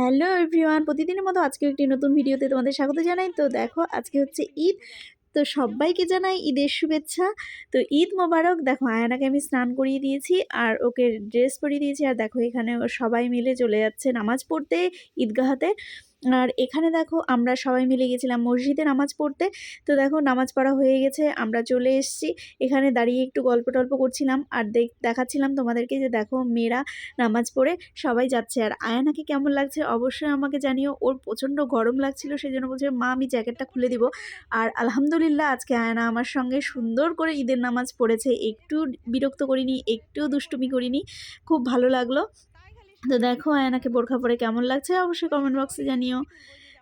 Hello everyone, প্রতিদিনের মতো আজকে একটি নতুন ভিডিওতে তোমাদের স্বাগত জানাই। তো দেখো, আজকে হচ্ছে ঈদ। তো সবাইকে জানাই ঈদের শুভেচ্ছা। তো ঈদ মোবারক, দেখো আয়নাকে আমি স্নান করিয়ে দিয়েছি আর ওকে ড্রেস পরিয়ে দিয়েছি। আর দেখো এখানে সবাই মিলে চলে যাচ্ছে নামাজ পড়তে ঈদগাহাতে। আর এখানে দেখো আমরা সবাই মিলে গেছিলাম মসজিদে নামাজ পড়তে। তো দেখো নামাজ পড়া হয়ে গেছে, আমরা চলে এসেছি। এখানে দাঁড়িয়ে একটু গল্প টল্প করছিলাম আর দেখ, দেখাচ্ছিলাম তোমাদেরকে যে দেখো মেয়েরা নামাজ পড়ে সবাই যাচ্ছে। আর আয়ানাকে কেমন লাগছে অবশ্যই আমাকে জানিও, ওর প্রচণ্ড গরম লাগছিল সেই জন্য বলছে, মা, আমি জ্যাকেটটা খুলে দিব। আর আলহামদুলিল্লাহ আজকে আয়না আমার সঙ্গে সুন্দর করে ঈদের নামাজ পড়েছে। একটু বিরক্ত করিনি, একটু দুষ্টুমি করিনি, খুব ভালো লাগল। তো দেখো আয়নাকে বোরখা পরে কেমন লাগছে অবশ্যই কমেন্ট বক্সে জানিও।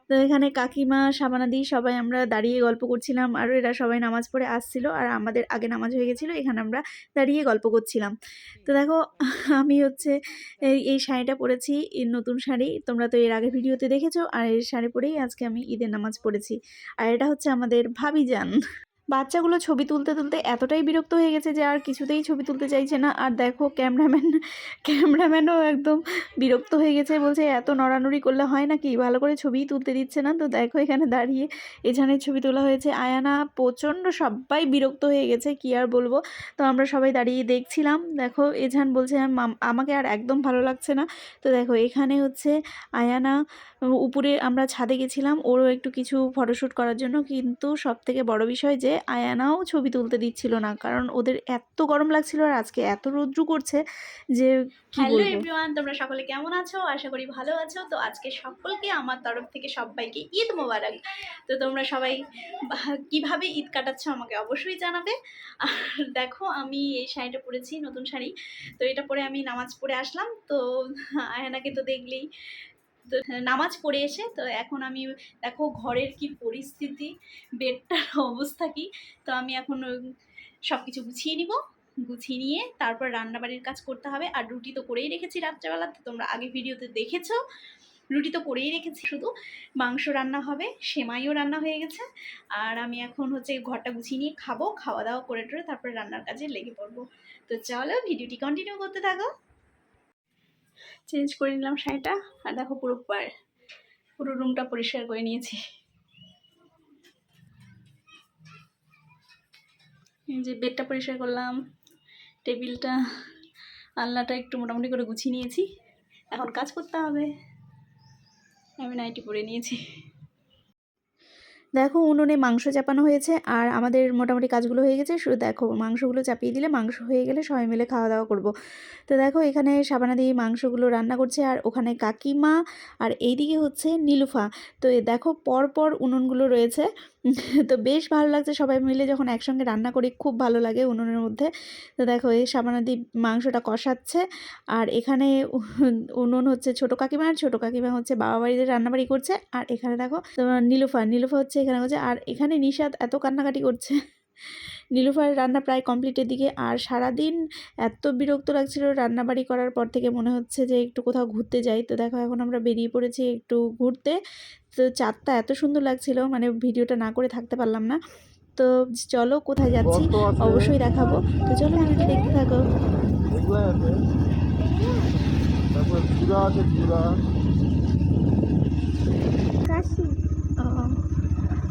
তো এখানে কাকিমা সাবানাদি সবাই আমরা দাঁড়িয়ে গল্প করছিলাম আর এরা সবাই নামাজ পড়ে আসছিল আর আমাদের আগে নামাজ হয়ে গেছিল, এখানে আমরা দাঁড়িয়ে গল্প করছিলাম। তো দেখো আমি হচ্ছে এই শাড়িটা পরেছি নতুন শাড়ি, তোমরা তো এর আগে ভিডিওতে দেখেছ, আর এই শাড়ি পরেই আজকে আমি ঈদের নামাজ পড়েছি। আর এটা হচ্ছে আমাদের ভাবিজান। বাচ্চাগুলো ছবি তুলতে তুলতে এতটাই বিরক্ত হয়ে গেছে যে আর কিছুতেই ছবি তুলতে চাইছে না। আর দেখো ক্যামেরাম্যান, ক্যামেরাম্যানও একদম বিরক্ত হয়ে গেছে। বলছে, এত নড়ানড়ি করলে হয় নাকি? ভালো করে ছবিই তুলতে দিচ্ছে না? তো দেখো এখানে দাঁড়িয়ে এখানের ছবি তোলা হয়েছে। আয়ানা প্রচণ্ড সবাই বিরক্ত হয়ে গেছে, কি আর বলব? তো আমরা সবাই দাঁড়িয়ে দেখছিলাম। দেখো এঝান বলছে আমাকে আর একদম ভালো লাগছে না। তো দেখো এখানে হচ্ছে আয়ানা উপরে আমরা ছাদে গেছিলাম। ওরও একটু কিছু ফটোশ্যুট করার জন্য। কিন্তু সব থেকে বড় বিষয় যে আয়ানাও ছবি তুলতে দিচ্ছিল না। কারণ ওদের এত গরম লাগছিল আর আজকে এত রৌদ্র করছে যে হ্যালো এভরিওয়ান তোমরা সকলে কেমন আছো? আশা করি ভালো আছো। তো আজকে সকলকে আমার তরফ থেকে সবাইকে ঈদ মোবারক। তো তোমরা সবাই কীভাবে ঈদ কাটাচ্ছ আমাকে অবশ্যই জানাবে। আর দেখো আমি এই শাড়িটা পরেছি নতুন শাড়ি। তো এটা পরে আমি নামাজ পড়ে আসলাম। তো আয়নাকে তো দেখলেই তো নামাজ পড়ে এসে, তো এখন আমি দেখো ঘরের কি পরিস্থিতি, বেডটার অবস্থা কি, তো আমি এখন সব কিছু গুছিয়ে নিব, গুছিয়ে নিয়ে তারপর রান্নাবাড়ির কাজ করতে হবে, আর রুটি তো করেই রেখেছি রাত্রেবেলা, তো তোমরা আগে ভিডিওতে দেখেছ, রুটি তো করেই রেখেছি, শুধু মাংস রান্না হবে, সেমাইও রান্না হয়ে গেছে, আর আমি এখন হচ্ছে ঘরটা গুছিয়ে নিয়ে খাব, খাওয়া দাওয়া করে টরে তারপরে রান্নার কাজে লেগে পড়ব, তো চলো ভিডিওটি কন্টিনিউ করতে থাকো। চেঞ্জ করে নিলাম শাড়িটা। আর দেখো পুরো পুরো রুমটা পরিষ্কার করে নিয়েছি। যে বেডটা পরিষ্কার করলাম টেবিলটা আলনাটা একটু মোটামুটি করে গুছিয়ে নিয়েছি। এখন কাজ করতে হবে। আমি নাইটি পরে নিয়েছি। দেখো উনুনে মাংস চাপানো হয়েছে আর আমাদের মোটামুটি কাজগুলো হয়ে গেছে। শুধু দেখো মাংসগুলো চাপিয়ে দিলে মাংস হয়ে গেলে সবাই মিলে খাওয়া দাওয়া করব। তো দেখো এখানে সাবানা দিয়ে মাংসগুলো রান্না করছে আর ওখানে কাকিমা আর এইদিকে হচ্ছে নীলুফা। তো দেখো পরপর পর উনুনগুলো রয়েছে। তো বেশ ভালো লাগছে সবাই মিলে যখন একসঙ্গে রান্না করি, খুব ভালো লাগে উনুনের মধ্যে। তো দেখো, এই সাবানা দিয়ে মাংসটা কষাচ্ছে। আর এখানে উনুন হচ্ছে ছোটো কাকিমা আর ছোটো কাকিমা হচ্ছে বাবা বাড়িতে রান্নাবাড়ি করছে। আর এখানে দেখো, তোমার নীলুফা নীলুফা হচ্ছে এখানে হচ্ছে আর এখানে নিশাদ এত কান্নাকাটি করছে। নীলুফার রান্না প্রায় কমপ্লিটের দিকে। আর সারাদিন এত বিরক্ত লাগছিল রান্নাবাড়ি করার পর থেকে, মনে হচ্ছে যে একটু কোথাও ঘুরতে যাই। তো দেখো, এখন আমরা বেরিয়ে পড়েছি একটু ঘুরতে। তো চাঁদটা এত সুন্দর লাগছিল মানে ভিডিওটা না করে থাকতে পারলাম না। তো চলো কোথায় যাচ্ছি অবশ্যই দেখাবো। তো চলো ভিডিওটি দেখতে থাকো।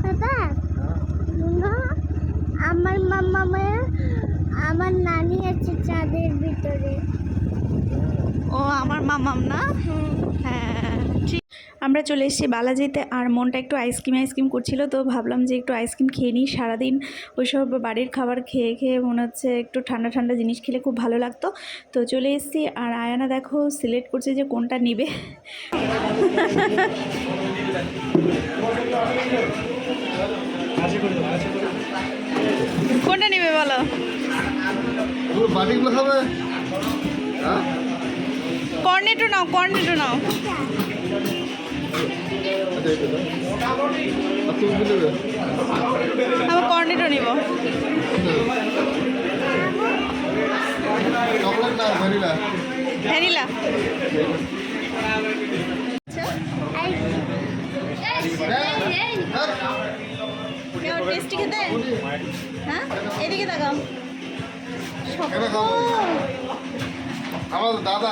বাবা আমার মামা মায়া আমার নানি আছে চাঁদের ভিতরে। ও আমার মামাম না? হ্যাঁ। ঠিক আমরা চলে এসেছি বালাজিতে আর মনটা একটু আইসক্রিম আইসক্রিম করছিল তো ভাবলাম যে একটু আইসক্রিম খেয়ে নিই। সারাদিন ওইসব বাড়ির খাবার খেয়ে খেয়ে মনে হচ্ছে একটু ঠান্ডা ঠান্ডা জিনিস খেলে খুব ভালো লাগতো। তো চলে এসেছি আর আয়ানা দেখো সিলেক্ট করছে যে কোনটা নিবে। কোনটা নিবে বলো? হ্যাঁ? কর্নেটো নাও কর্নেটো নাও। আচ্ছা এটা দাও। আর তুমি কি নেবে। আমি কর্নেটো নিব ভ্যানিলা টেস্টি খেতে? হ্যাঁ? এদিকে তাকাও। আমার দাদা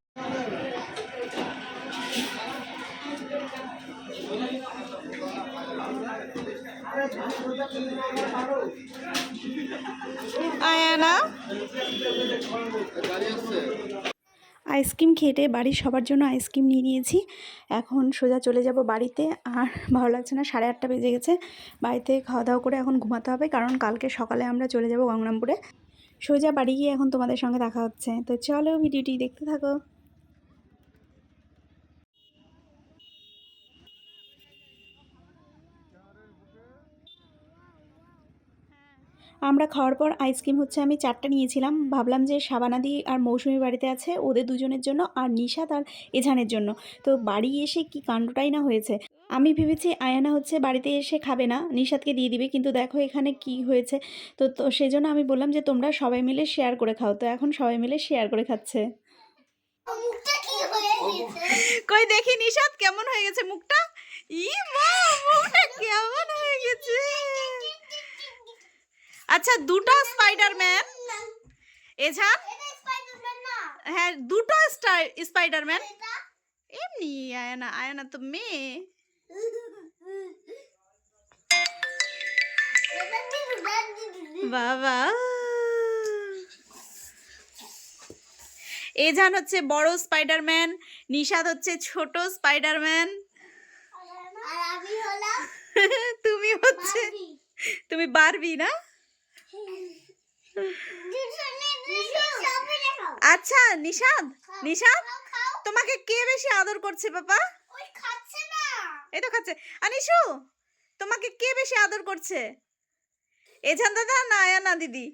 আয়ানা? আইসক্রিম খেটে বাড়ির সবার জন্য আইসক্রিম নিয়ে নিয়েছি। এখন সোজা চলে যাব বাড়িতে। আর ভালো লাগছে না, সাড়ে আটটা বেজে গেছে। বাড়িতে খাওয়া দাওয়া করে এখন ঘুমাতে হবে, কারণ কালকে সকালে আমরা চলে যাব গঙ্গরামপুরে। সোজা বাড়ি গিয়ে এখন তোমাদের সঙ্গে দেখা হচ্ছে। তো চলো ভিডিওটি দেখতে থাকো। আমরা খাওয়ার পর আইসক্রিম হচ্ছে আমি চারটা নিয়েছিলাম। ভাবলাম যে সাবানাদি আর মৌসুমি বাড়িতে আছে ওদের দুজনের জন্য আর নিশাত আর এঝানের জন্য। তো বাড়ি এসে কি কাণ্ডটাই না হয়েছে। আমি ভেবেছি আয়ানা হচ্ছে বাড়িতে এসে খাবে না নিশাতকে দিয়ে দিবে কিন্তু দেখো এখানে কি হয়েছে। তো তো সেই জন্য আমি বললাম যে তোমরা সবাই মিলে শেয়ার করে খাও। তো এখন সবাই মিলে শেয়ার করে খাচ্ছে। মুখটা কি হয়ে গেছে? কই দেখি নিশাত কেমন হয়ে গেছে মুখটা? ই মা মুখটা কেমন হয়ে গেছে? আচ্ছা দুটো স্পাইডারম্যান না হ্যাঁ দুটো স্পাইডারম্যান এমনি আয়ানা আয়ানা তো মেয়ে। বাবা। এজান হচ্ছে বড় স্পাইডারম্যান নিশাদ হচ্ছে ছোট স্পাইডারম্যান তুমি হচ্ছে তুমি বারবি না? আচ্ছা নিশাদ নিশাদ তোমাকে কে বেশি আদর করছে না এই তো খাচ্ছে। আনিশু তোমাকে কে বেশি আদর করছে? এজান দাদা না আয়ানা দিদি?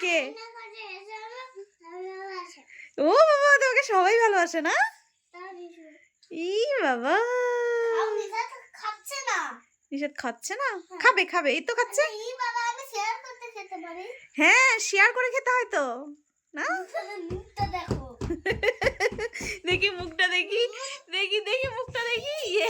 কে? ও বাবা তোমাকে সবাই ভালোবাসে না? ই বাবা। খাও নিশা তো খাচ্ছে না? খাবে খাবে এই তো খাচ্ছে। বাবা আমি শেয়ার হ্যাঁ শেয়ার করে খেতে হয় তো না? মুখটা দেখো। দেখি মুখটা দেখি দেখি দেখি মুখটা দেখি ইয়ে।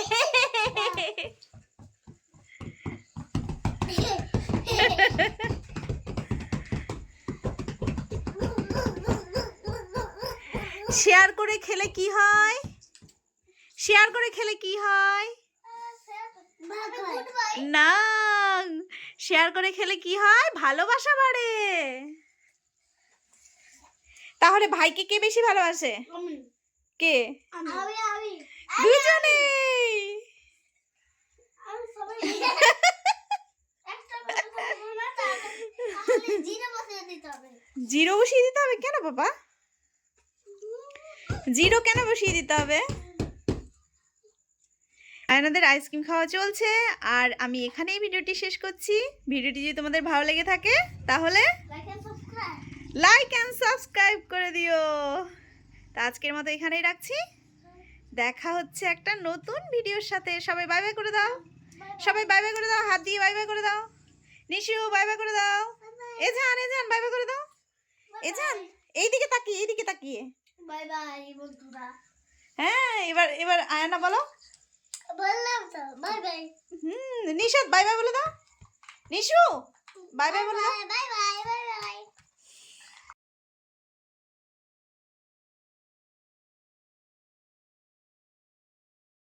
শেয়ার করে খেলে কি হয়? শেয়ার করে খেলে কি হয়? না শেয়ার করে খেলে কি হয়? ভালোবাসা বাড়ে। তাহলে ভাইকে কে বেশি ভালোবাসে? কে? আমি। আমি দুজনেই আমি সবাই। একটা কথা বলব না তাহলে জিরে বসিয়ে দিতে হবে। জিরো বসিয়ে দিতে হবে? কেন বাবা? জিরো কেন বসিয়ে দিতে হবে? আয়নাদের আইসক্রিম খাওয়া চলছে। আর আমি এখানেই ভিডিওটি শেষ করছি। ভিডিওটি যদি তোমাদের ভালো লেগে থাকে তাহলে like and subscribe and subscribe করে দিও। তা আজকের মতো এখানেই রাখছি। দেখা হচ্ছে একটা নতুন ভিডিওর সাথে। সবাই বাই বাই করে দাও। সবাই বাই বাই করে দাও। হাত দিয়ে বাই বাই করে দাও। নিশু বাই বাই করে দাও। এ এজান এজান বাই বাই করে দাও। এজান এইদিকে তাকিয়ে এইদিকে তাকিয়ে। বাই বাই বন্ধুরা। হ্যাঁ এবার এবার আয়না বলো। বললাম তো বাই বাই হুম নিশাদ বাই বাই বলে দাও। নিশু বাই বাই বলে দাও। Bye bye bye